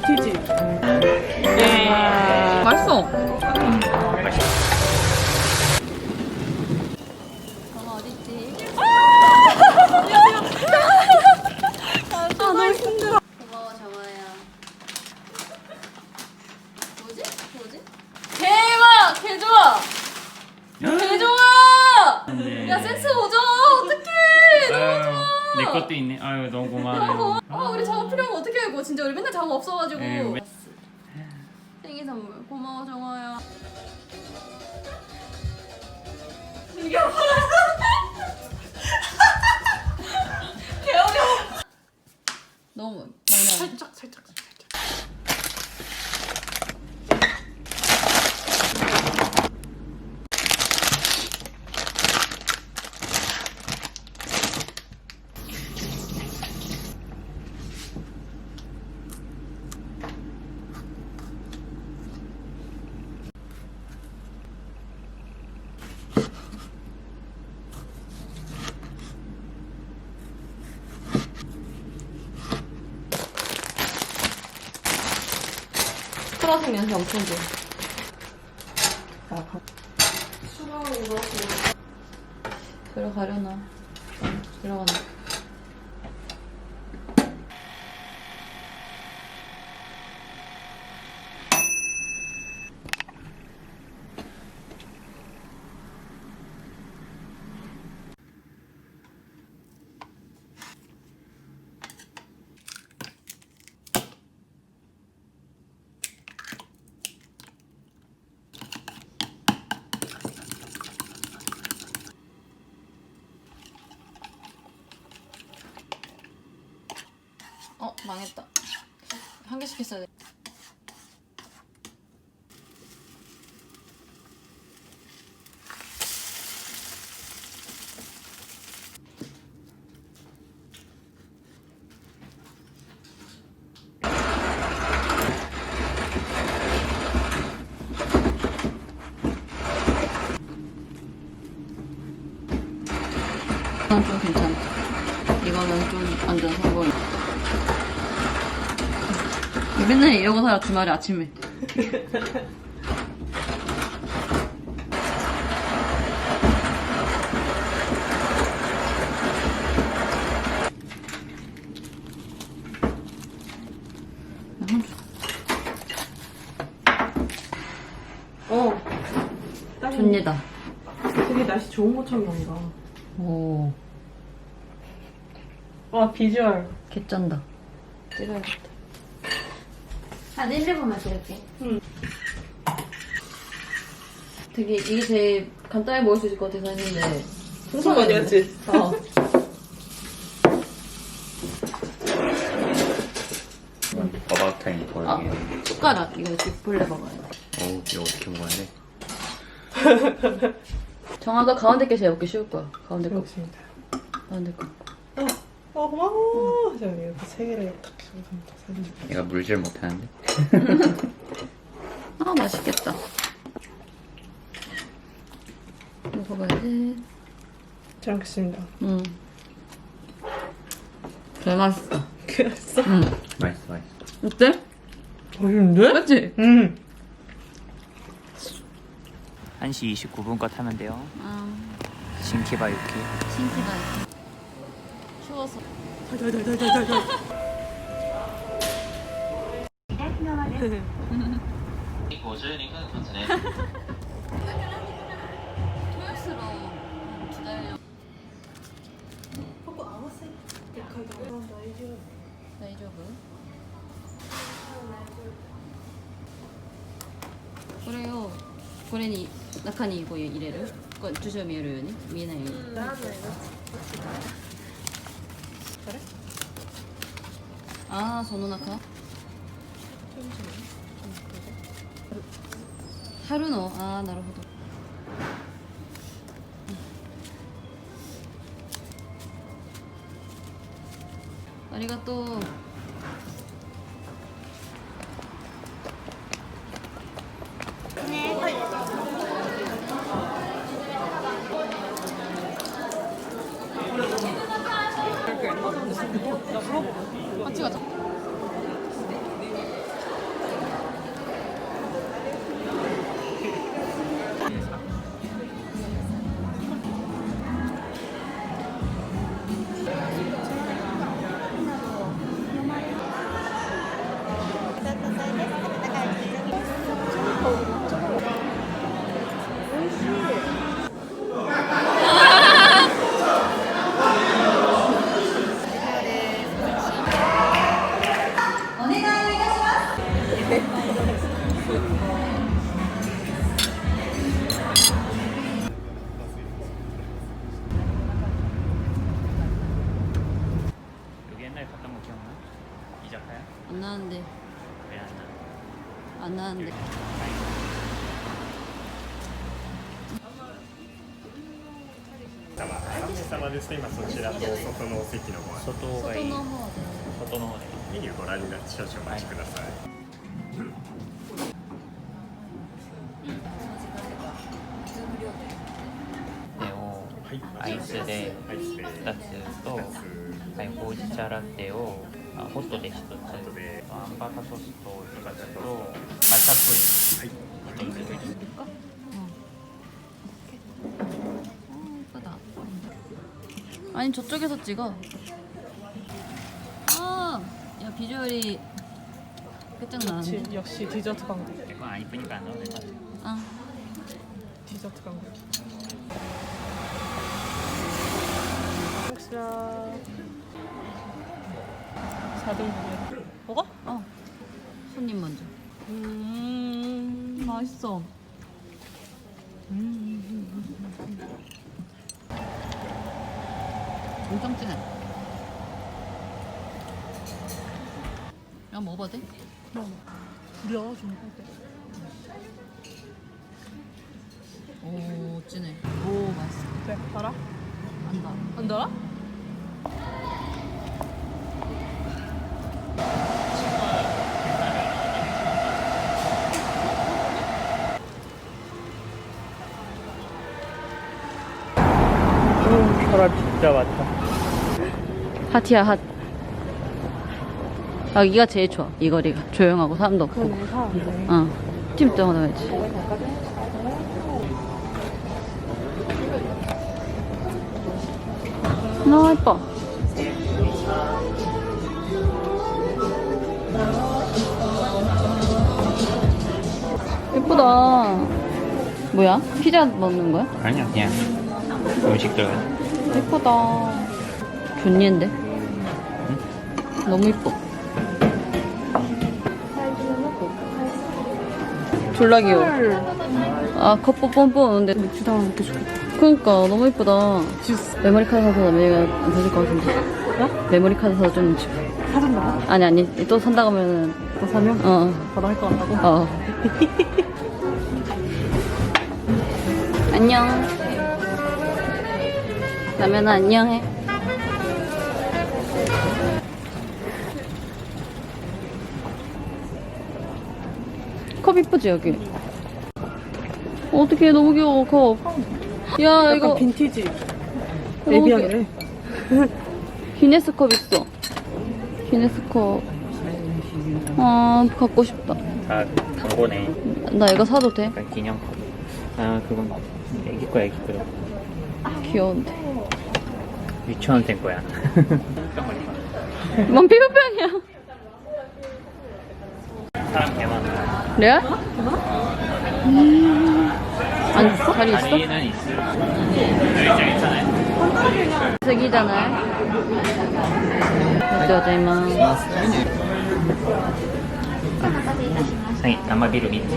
빈티지. 맛있어. 엄마 어딨지? 아, 너무 힘들어. 고마워 정아야. 뭐지? 뭐지? 대박! 개 좋아! 개 좋아! 네. 야, 센스 오잖아! 어떡해! 너무 좋아! 내 것도 있네. 아유 너무 너무. 고마워. 아, 우리 작업 필요하면 어떻게 알고? 진짜 우리 맨날 작업 없어가지고. 네, 왜- 생일 선물. 고마워, 정아야. 이게. 너무 많이 나와. 살짝 살짝 살짝. 프라생 연습 엄청 돼. 들어가려나? 응, 들어간다. 어, 망했다. 한 개씩 했어야 돼. 이건 좀 괜찮다. 이거는 좀 완전 성공이야. 맨날 이러고 살아 주말에 아침에 어. 좋니다 되게 날씨 좋은 것처럼 나온다. 오 와 비주얼. 개쩐다. 찍어야겠다. 한 1, 2분만 찍을게. 되게 이게 제일 간단히 먹을 수 있을 것 같아서 했는데 풍선 아니었지? 어 어바웃 타임 보여기 아, 숟가락 이거 디플레 먹어야 돼 어우 이거 어떻게 먹어야 돼? 정아가 가운데 게 제일 먹기 쉬울 거야. 가운데 거. 그렇습니다. 가운데 거 어 고마워. 자 이렇게 세 개를 탁 씹어서 사진 좀. 내가 물질 못하는데. 아 맛있겠다 먹어봐야지 잘 먹겠습니다. 응. 개 맛있어. 그랬어? 응. 맛있어 맛있어. 어때? 맛있는데? 맞지? 응. 1시 29분 거 타면 돼요. 아, 신키바유키. 신기가 추 教祖ははいはいはいはいはいこ大丈夫これをこれに中にこう。入れるこれ徐々に見えるよう。に見えないよう。に、う。ん 아 전원 아까 하루 넣어 아 나로호도 아리가 또나 네. 물어봐. っ違う。様ですと今そちらと外のお席のご案内外がいい外の方で外の方でメニューご覧になって少々お待ちください、でをアイスでアイスで2つと、はい、ほうじ茶ラテをあホットで1つアンバタソースと1つとマシャプリン1つ 아니 저쪽에서 찍어. 아, 야 비주얼이 끝장나는데. 그치, 역시 디저트 광고. 이거 안 이쁘니까 안 넣어도 돼 아, 디저트 광고. 섹시야. 4등분이야. 먹어? 어. 손님 먼저. 음. 맛있어. 엄청 진해. 야 먹어봐도 돼? 부려 좀 할게. 오 진해. 오 맛있어. 네, 알아? 안다. 안 달아? 사람 진짜 많다 핫이야 핫. 여기가 제일 좋아. 이 거리가 조용하고 사람도 없고. 어. 팀 떠나야지. 너무 예뻐. 예쁘다. 뭐야? 피자 먹는 거야? 아니야 그냥 음식들 예쁘다. 존니인데? 너무 예뻐. 졸라 귀여워. 아, 컵보 뻔뻔 오는데. 주다 먹기 좋겠다. 그니까, 너무. 주스. 메모리 카드 사서 메모리가 안 터질 것 같은데. 어? 메모리 카드 사서 좀. 집- 사준다고? 아니, 아니. 또 산다 그러면은. 또 사면? 어, 바다 할거 같다고? 어. 안녕. 라면아, 안녕해. 컵 이쁘지, 여기? 어떡해, 너무 귀여워, 컵. 야, 약간 이거. 빈티지. 너무 에비앙이래. 기네스 컵 있어. 기네스 컵. 아, 갖고 싶다. 다 광고네 나 이거 사도 돼? 약간 기념품 아 그건 애기 거야 애기 거 귀여운데. 유치원 된 거야 뭔 피부병이야. 사람 개 많아 레알? 음. 아니, 자리 있어? 다리는 있을 여기 짱 있잖아요 색이잖아요. 여자이만. はい生ビール3つ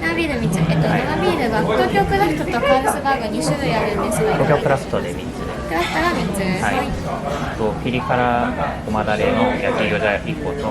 生ビール3つ、えっと、生ビールが東京クラフトとカールスバーグ2種類あるんですが東京クラフトで3つクラフトが3つはい、とピリ辛ごまだれの焼き餃子1個と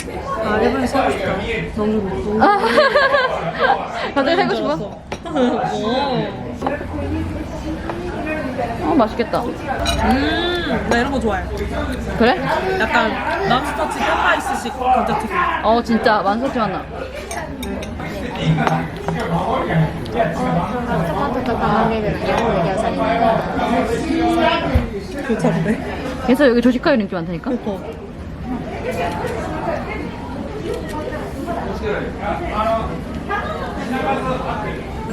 아, 네, 일본에 살고 싶다. 너무 너무. 갑자기 살고 싶어? 어. 어, 맛있겠다. 음, 나 이런 거 좋아해. 그래? 약간 람스터치 샌라이스식 감자튀김. 어, 진짜 만석지 만나. 괜찮네. 그래서 여기 조식가요 인기 많다니까. 그거.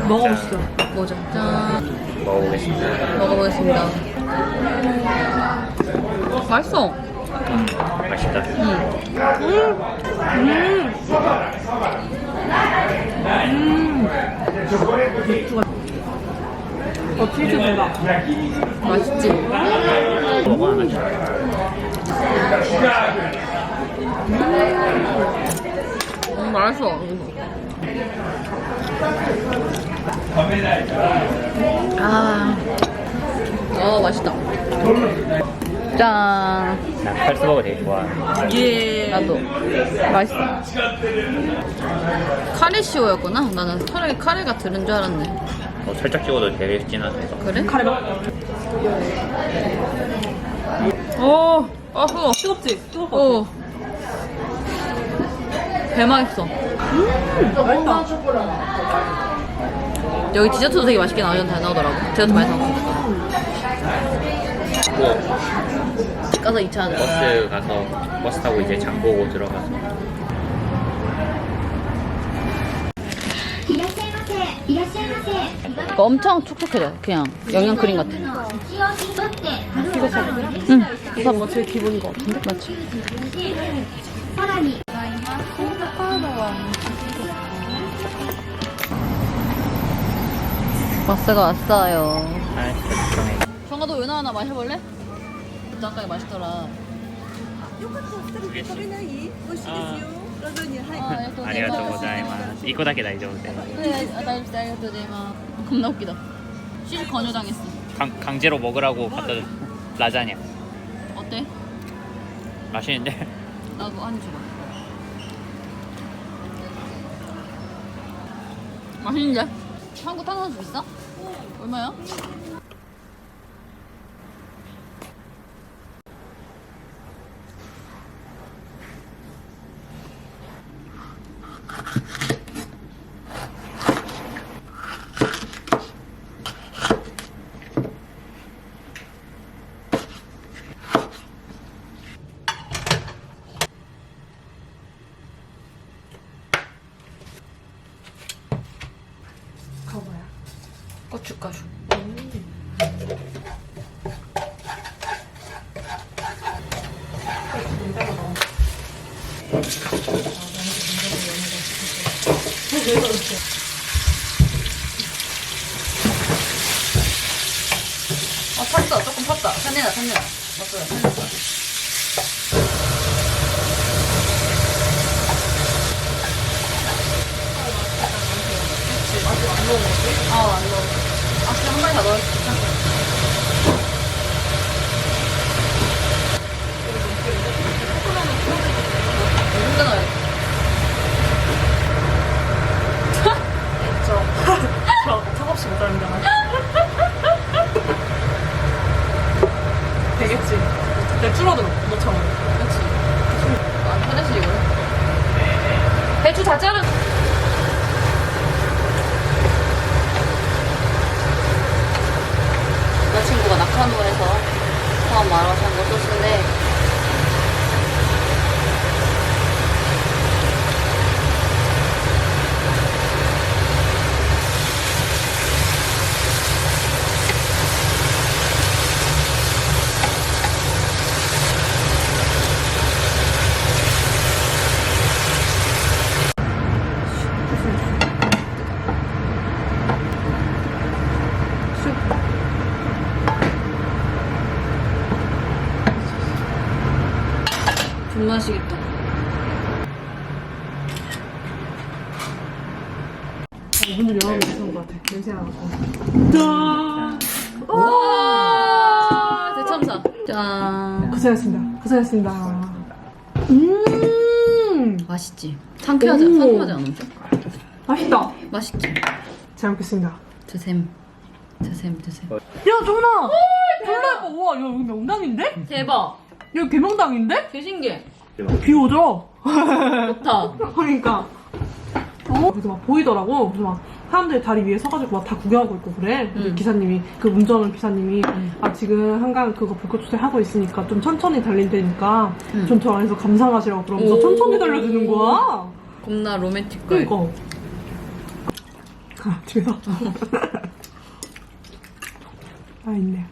먹어보시죠. 뭐죠? 짠. 먹어보겠습니다. 먹어보겠습니다. 맛있어. 맛있다. 음. 음. 맥주가. 어, 치즈 대박. 맛있지? 먹어 하나 줘. 맛있어. 아, 어 맛있다. 짠. 나 칼스버거 되게 좋아. 예. 나도 맛있어. 카레 시오였구나. 나는 카레 카레가 들은 줄 알았네. 어, 살짝 찍어도 되게 진하다. 그래? 카레 먹. 어, 아 뜨거. 뜨겁지? 어. 배 맛있어. 맛있다. 여기 디저트도 되게 맛있게 나오긴 잘 나오더라고. 디저트 많이 사고. 뭐 가서 2차 하자. 버스 가서 버스 타고 이제 장 보고 들어가서 いらっしゃいませいらっしゃいませ 엄청 촉촉해져. 그냥 영양 크림 같아. 一応にとって春を食べる 응. 우선 뭐 제일 기본인 것 같은데? 맞지? さらに 버스가 왔어요. 아 진짜 걱정해. 정아 너왜 나와나 마셔볼래? 아까 맛있더라. 아, 아, ありがとうございます。一個だけ大丈夫で。 네, 아, 나 진짜 알겠다, 제마. 겁나 웃기다. 시즈 권유당했어. 강, 강제로 먹으라고 갖다 준 라자냐. 어때? 맛있는데? 나도 한입 줘봐. 맛있는데? 한국 탄산수 비싸? 얼마야? 고춧가루. 어, 탔어. 조금 탔다. 산내나, 산내나. 맞어요, 산내나. 아, 안. 아, 그냥 한 마리 다 넣어야 지. 괜찮아. 혼자 넣어야 돼. 저 차갑시 못 하는잖아. 되겠지. 내가 줄어들어. 너처럼. 그렇지. 안 편해지, 이거. 배추 다 자른. 여자친구가 낙하노에서 포함 마라샹궈 소스인데 분맛이겠다. 문을 열어보면 괜찮은 것 같아. 냄새 나고. 짠! 와 대참사. 짠. 고생했습니다. 고생했습니다. 음! 맛있지. 상쾌하지, 오. 상큼하지 않아? 좀? 맛있다. 맛있지. 잘 먹겠습니다. 드셈. 드셈, 드셈. 야, 정훈아! 졸라 예뻐. 우와, 야, 여기 명당인데? 대박. 여기 개명당인데? 개 신기해. 비 오죠? 좋다. 그러니까. 어? 그래서 막 보이더라고. 그래서 막 사람들이 다리 위에 서가지고 막 다 구경하고 있고 그래. 근데 음. 기사님이, 그 운전하는 기사님이, 음. 아, 지금 한강 그거 불꽃 추세 하고 있으니까 좀 천천히 달린다니까 음. 좀저 안에서 감상하시라고 그러면서 오. 천천히 달려주는 거야. 겁나 로맨틱 걸. 그니까. 아, 집에서. 아, 있네.